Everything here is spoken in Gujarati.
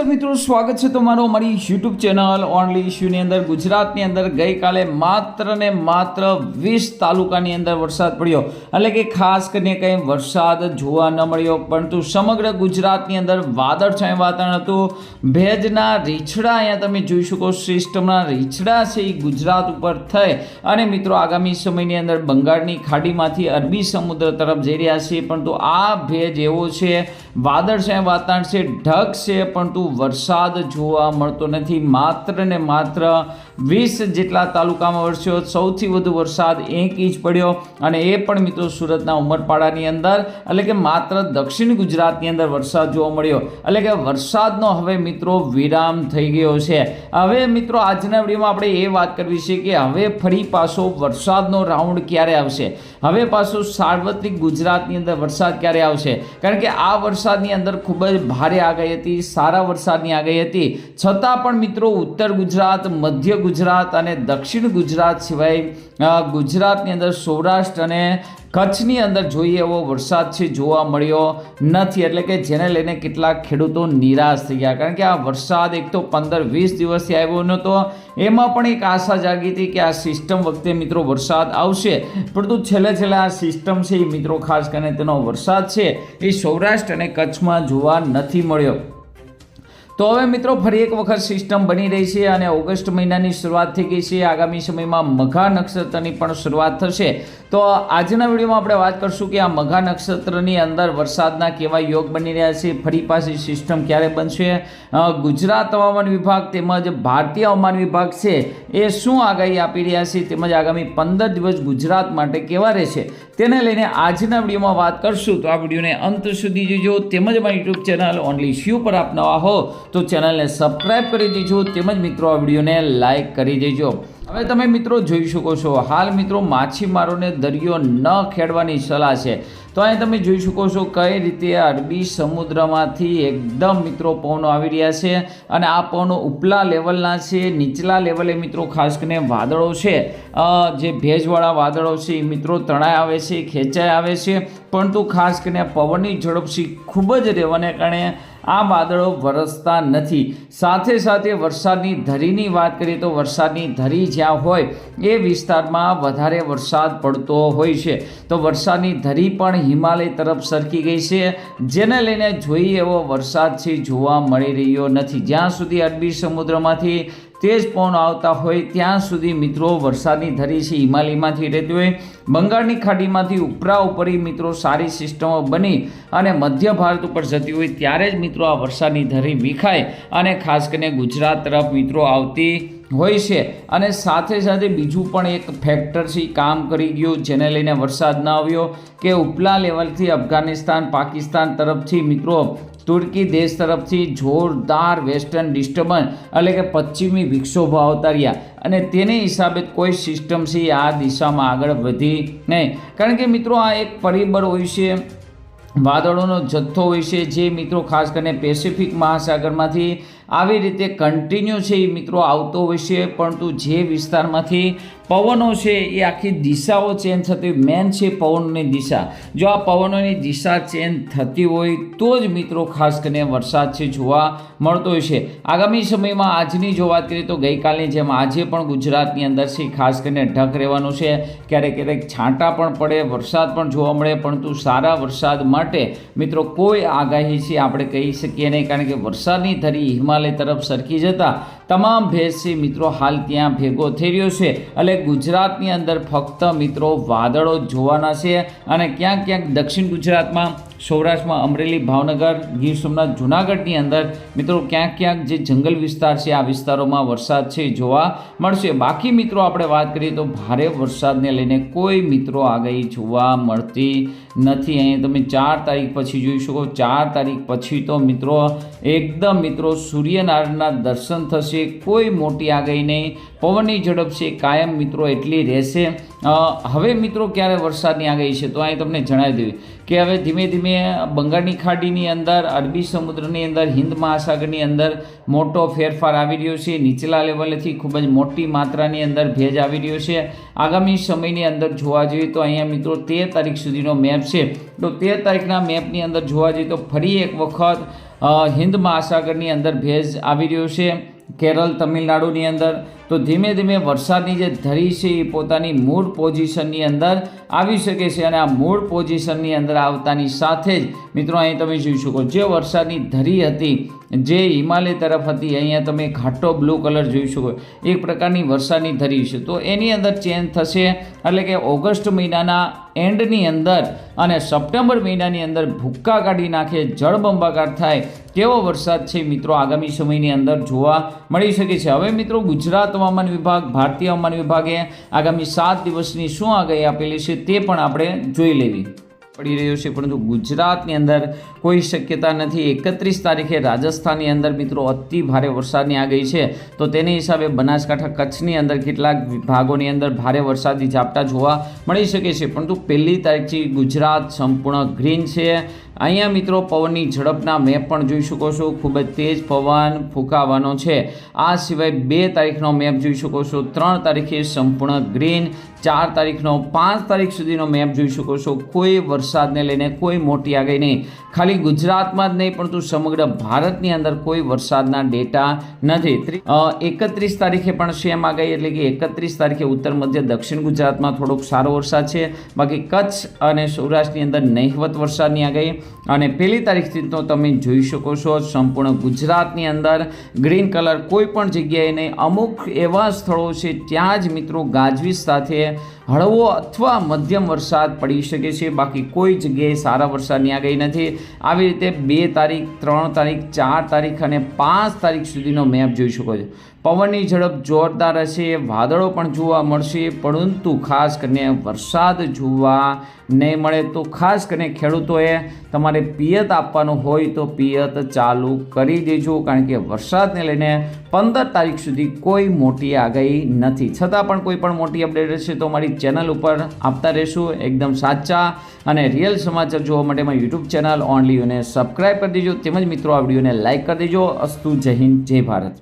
નમસ્કાર મિત્રો, સ્વાગત છે તમારું અમારી યુટ્યુબ ચેનલ ઓનલી ઇશ્યુની અંદર. ગુજરાતની અંદર ગઈકાલે માત્ર ને માત્ર વીસ તાલુકાની અંદર વરસાદ પડ્યો. એટલે કે ખાસ કરીને કંઈ વરસાદ જોવા ન મળ્યો, પરંતુ સમગ્ર ગુજરાતની અંદર વાદળછાયું વાતાવરણ હતું. ભેજના રીછડા અહીંયા તમે જોઈ શકો સિસ્ટમના રીછડા છે એ ગુજરાત ઉપર થઈ. અને મિત્રો, આગામી સમયની અંદર બંગાળની ખાડીમાંથી અરબી સમુદ્ર તરફ જઈ રહ્યા છે પરંતુ આ ભેજ એવો છે વાદળછાયું વાતાવરણ છે ઢગ છે પણ તું વરસાદ જોવા મળતો નથી. માત્ર ને માત્ર વીસ જેટલા તાલુકામાં વરસ્યો સૌથી વધુ વરસાદ એક ઇંચ પડ્યો અને એ પણ મિત્રો સુરતના ઉમરપાડાની અંદર. એટલે કે માત્ર દક્ષિણ ગુજરાતની અંદર વરસાદ જોવા મળ્યો. એટલે કે વરસાદનો હવે મિત્રો વિરામ થઈ ગયો છે. હવે મિત્રો આજના વિડીયોમાં આપણે એ વાત કરવી છે કે હવે ફરી પાછો વરસાદનો રાઉન્ડ ક્યારે આવશે? હવે પાછો સાર્વત્રિક ગુજરાતની અંદર વરસાદ ક્યારે આવશે? કારણ કે આ વરસાદની અંદર ખૂબ જ ભારે આગાહી હતી, સારા વરસાદની આગાહી હતી. છતાં પણ મિત્રો ઉત્તર ગુજરાત, મધ્ય ગુજરાત અને દક્ષિણ ગુજરાત સિવાય ગુજરાતની અંદર સૌરાષ્ટ્ર અને કચ્છની અંદર જોઈએ એવો વરસાદ છે જોવા મળ્યો નથી. એટલે કે જેને લઈને કેટલાક ખેડૂતો નિરાશ થઈ ગયા. કારણ કે આ વરસાદ એક તો પંદર વીસ દિવસથી આવ્યો નહોતો. એમાં પણ એક આશા જાગી હતી કે આ સિસ્ટમ વખતે મિત્રો વરસાદ આવશે. પરંતુ છેલ્લે છેલ્લે આ સિસ્ટમ છે એ મિત્રો ખાસ કરીને તેનો વરસાદ છે એ સૌરાષ્ટ્ર અને કચ્છમાં જોવા નથી મળ્યો. તો હવે મિત્રો, ફરી એક વખત સિસ્ટમ બની રહી છે અને ઓગસ્ટ મહિનાની શરૂઆત થઈ ગઈ છે. આગામી સમયમાં મઘા નક્ષત્રની પણ શરૂઆત થશે. તો આજના વિડીયોમાં આપણે વાત કરશું કે આ મઘા નક્ષત્રની અંદર વરસાદના કેવા યોગ બની રહ્યા છે. ફરી પાછી સિસ્ટમ ક્યારે બનશે? ગુજરાત હવામાન વિભાગ તેમજ ભારતીય હવામાન વિભાગ છે એ શું આગાહી આપી રહ્યા છે તેમજ આગામી પંદર દિવસ ગુજરાત માટે કેવા રહેશે? તેને લઈને આજના વિડીયોમાં વાત કરશું. તો આ વિડીયોને અંત સુધી જોજો. તેમજ મારી યુટ્યુબ ચેનલ ઓનલી શ્યુ પર આપ નવા હો, તો ચેનલને સબસ્ક્રાઈબ કરી દેજો. તેમજ મિત્રો, આ વિડીયોને લાઇક કરી દેજો. હવે તમે મિત્રો જોઈ શકો છો. હાલ મિત્રો માછીમારોને દરિયો ન ખેડવાની સલાહ છે. તો અહીં તમે જોઈ શકો છો કઈ રીતે અરબી સમુદ્રમાંથી એકદમ મિત્રો પવનો આવી રહ્યા છે અને આ પવનો ઉપલા લેવલના છે, નીચલા લેવલે મિત્રો ખાસ કરીને વાદળો છે. જે ભેજવાળા વાદળો છે એ મિત્રો તણાઈ આવે છે, ખેંચાઈ આવે છે. પરંતુ ખાસ કરીને પવનની ઝડપ છે ખૂબ જ રહેવાને કારણે આ વાદળો વરસતા નથી. સાથે સાથે વરસાદની ધરીની વાત કરીએ તો વરસાદની ધરી જ્યાં હોય, એ વિસ્તારમાં વધારે વરસાદ પડતો હોય છે. તો વરસાદની ધરી પણ હિમાલય તરફ સરકી ગઈ છે. જેને લઈને જોઈ એવો વરસાદ છે જોવા મળી રહ્યો નથી. જ્યાં સુધી અરબી સમુદ્રમાંથી તેજ પવન આવતા હોય ત્યાં સુધી મિત્રો વરસાદની ધરી છે. હિમાલયમાંથી રહેતી હોય બંગાળની ખાડીમાંથી ઉપરા ઉપરી મિત્રો સારી સિસ્ટમો બની અને મધ્ય ભારત ઉપર જતી હોય ત્યારે જ મિત્રો આ વરસાદની ધરી વિખાય અને ખાસ કરીને ગુજરાત તરફ મિત્રો આવતી હોય છે. અને સાથે સાથે બીજું પણ એક ફેક્ટર છે કામ કરી ગયું જેને લઈને વરસાદ ન આવ્યો કે ઉપલા લેવલથી અફઘાનિસ્તાન, પાકિસ્તાન તરફથી મિત્રો તુર્કી દેશ તરફથી જોરદાર વેસ્ટર્ન ડિસ્ટર્બન્સ એટલે કે પશ્ચિમી વિક્ષોભો અવતાર્યા અને તેને હિસાબે કોઈ સિસ્ટમ છે આ દિશામાં આગળ વધી નહીં. કારણ કે મિત્રો, આ એક પરિબળ હોય છે, વાદળોનો જથ્થો હોય છે, જે મિત્રો ખાસ કરીને પેસિફિક મહાસાગરમાંથી આવી રીતે કન્ટિન્યુ છે એ મિત્રો આવતો હોય છે પરંતુ જે વિસ્તારમાંથી પવનો છે એ આખી દિશાઓ ચેન્જ થતી મેન છે પવનની દિશા. જો આ પવનોની દિશા ચેન્જ થતી હોય, તો જ મિત્રો ખાસ કરીને વરસાદ છે જોવા મળતો હોય છે આગામી સમયમાં આજની જો વાત કરીએ તો ગઈકાલની જેમ આજે પણ ગુજરાતની અંદર છે, ખાસ કરીને ઢક રહેવાનું છે. ક્યારેક ક્યારેક છાંટા પણ પડે, વરસાદ પણ જોવા મળે, પરંતુ સારા વરસાદ માટે મિત્રો કોઈ આગાહી છે આપણે કહી શકીએ નહીં, કારણ કે વરસાદની ધરી હિમાલય તરફ સરકી જતા તમામ ભેજ મિત્રો હાલ ત્યાં ભેગો થઈ રહ્યો છે એટલે ગુજરાતની અંદર ફક્ત મિત્રો વાદળો જ જોવાના છે અને ક્યાંક ક્યાંક દક્ષિણ ગુજરાતમાં સૌરાષ્ટ્રમાં અમરેલી, ભાવનગર, ગીર સોમનાથ, જુનાગઢની અંદર મિત્રો ક્યાંક ક્યાંક જે જંગલ વિસ્તાર છે, આ વિસ્તારોમાં વરસાદ છે જોવા મળશે. બાકી મિત્રો આપણે વાત કરીએ તો ભારે વરસાદને લઈને કોઈ મિત્રો આગાહી જોવા મળતી નથી. અહીં તમે ચાર તારીખ પછી જોઈ શકો, ચાર તારીખ પછી તો મિત્રો એકદમ મિત્રો સૂર્યનારાયણના દર્શન થશે. કોઈ મોટી આગાહી નહીં, પવનની ઝડપ છે, કાયમ મિત્રો એટલી રહેશે. હવે મિત્રો ક્યારે વરસાદની આગાહી છે તો અહીં તમને જણાવી દેવી કે હવે ધીમે ધીમે બંગાળની ખાડીની અંદર, અરબી સમુદ્રની અંદર, હિન્દ મહાસાગરની અંદર મોટો ફેરફાર આવી રહ્યો છે. નીચલા લેવલેથી ખૂબ જ મોટી માત્રાની અંદર ભેજ આવી રહ્યો છે. આગામી સમયની અંદર જોવા જઈએ તો અહીંયા મિત્રો તેર તારીખ સુધીનો મેપ છે. તો તેર તારીખના મેપની અંદર જોવા જઈએ તો ફરી એક વખત હિન્દ મહાસાગરની અંદર ભેજ આવી રહ્યો છે. કેરળ, તમિલનાડુની અંદર તો ધીમે ધીમે વરસાદની જે ધરી છે એ પોતાની મૂળ પોઝિશનની અંદર આવી શકે છે અને આ મૂળ પોઝિશનની અંદર આવતાની સાથે જ મિત્રો અહીં તમે જોઈ શકો, જે વરસાદની ધરી હતી, જે હિમાલય તરફ હતી, અહીંયા તમે ઘાટો બ્લુ કલર જોઈ શકો, એક પ્રકારની વરસાદની ધરી છે. તો એની અંદર ચેન્જ થશે એટલે કે ઓગસ્ટ મહિનાના એન્ડની અંદર અને સપ્ટેમ્બર મહિનાની અંદર ભૂક્કા કાઢી નાખે, જળબંબાકાર થાય, કેવો વરસાદ છે મિત્રો આગામી સમયની અંદર જોવા મળી શકે છે. હવે મિત્રો ગુજરાત હવામાન વિભાગ, ભારતીય હવામાન વિભાગે આગામી સાત દિવસની શું આગાહી આપેલી છે તે પણ આપણે જોઈ લેવી પડી રહ્યો છે. પરંતુ ગુજરાતની અંદર કોઈ શક્યતા નથી. એકત્રીસ તારીખે રાજસ્થાનની અંદર મિત્રો અતિ ભારે વરસાદની આગાહી છે. તો તેની હિસાબે બનાસકાંઠા કચ્છની અંદર કેટલાક વિભાગોની અંદર ભારે વરસાદી ઝાપટા જોવા મળી શકે છે. પરંતુ પહેલી તારીખથી ગુજરાત સંપૂર્ણ ગ્રીન છે. અહીંયા મિત્રો, પવનની ઝડપના મેપ પણ જોઈ શકો છો. ખૂબ જ તેજ પવન ફૂંકાવાનો છે. આ સિવાય બે તારીખનો મેપ જોઈ શકો છો. ત્રણ તારીખે સંપૂર્ણ ગ્રીન, ચાર તારીખનો, પાંચ તારીખ સુધીનો મેપ જોઈ શકો છો. કોઈ વરસાદને લઈને કોઈ મોટી આગાહી નહીં. ખાલી ગુજરાતમાં જ નહીં, પરંતુ સમગ્ર ભારતની અંદર કોઈ વરસાદના ડેટા નથી. એકત્રીસ તારીખે પણ સેમ આગાહી, એટલે કે એકત્રીસ તારીખે ઉત્તર, મધ્ય, દક્ષિણ ગુજરાતમાં થોડોક સારો વરસાદ છે. બાકી કચ્છ અને સૌરાષ્ટ્રની અંદર નહિવત વરસાદની આગાહી. અને પહેલી તારીખથી તો તમે જોઈ શકો છો સંપૂર્ણ ગુજરાતની અંદર ગ્રીન કલર કોઈ પણ જગ્યાએ નહીં. અમુક એવા સ્થળો છે ત્યાં જ મિત્રો ગાજવીજ સાથે હળવો અથવા મધ્યમ વરસાદ પડી શકે છે. બાકી કોઈ જગ્યાએ સારા વરસાદની આગાહી નથી. આવી રીતે બે તારીખ, ત્રણ તારીખ, ચાર તારીખ અને પાંચ તારીખ સુધીનો મેપ જોઈ શકો છો. પવનની ઝડપ જોરદાર હશે વાદળો પણ જોવા મળશે, પરંતુ ખાસ કરીને વરસાદ જોવા નહીં મળે તો ખાસ કરીને ખેડૂતોએ તમારે પિયત આપવાનું હોય તો પિયત ચાલુ કરી દેજો, કારણ કે વરસાદને લઈને પંદર તારીખ સુધી કોઈ મોટી આગાહી નથી. છતાં પણ કોઈ પણ મોટી અપડેટ હશે તો મારી ચેનલ ઉપર આપતા રહેશું, એકદમ સાચા અને રિયલ સમાચાર જોવા માટે મારી યુટ્યુબ ચેનલ ઓનલી અને સબસ્ક્રાઈબ કરી દેજો. તેમજ મિત્રો, આ વિડીયોને લાઇક કરી દેજો. અસ્તુ જય હિન્દ, જય ભારત.